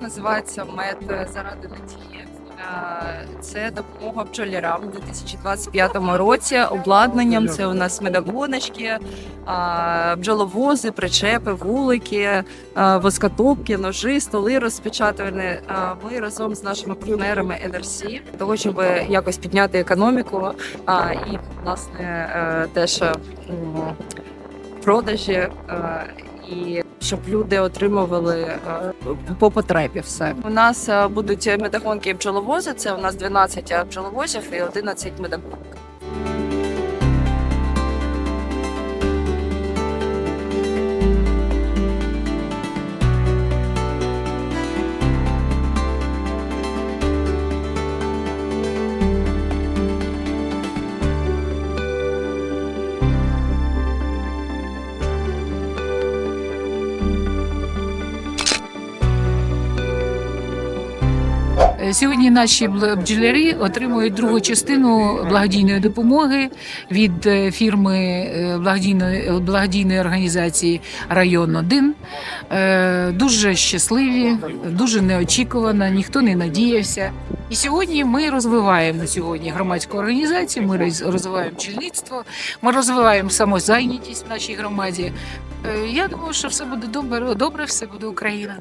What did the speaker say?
називається мед заради надії. Е, Це допомога бджолярам у 2025 році. Обладнанням це у нас медогоночки, бджоловози, причепи, вулики, а, воскотопки, ножи, столи розпечатані. Ми разом з нашими партнерами NRC, для того, щоб якось підняти економіку і власне е, теж продажі. е, І щоб люди отримували е, по потребі все. У нас е, будуть медагонки і бджоловози. Це у нас 12 бджоловозів і 11 медогонок. Сьогодні наші бджолярі отримують другу частину благодійної допомоги від е, фірми е, благодійної, благодійної організації Район 1. Е, Дуже щасливі, дуже неочікувано, ніхто не надіявся. І сьогодні ми розвиваємо на сьогодні громадську організацію, ми роз- розвиваємо бджільництво, ми розвиваємо самозайнятість в нашій громаді. Е, Я думаю, що все буде добре, добре, все буде Україна.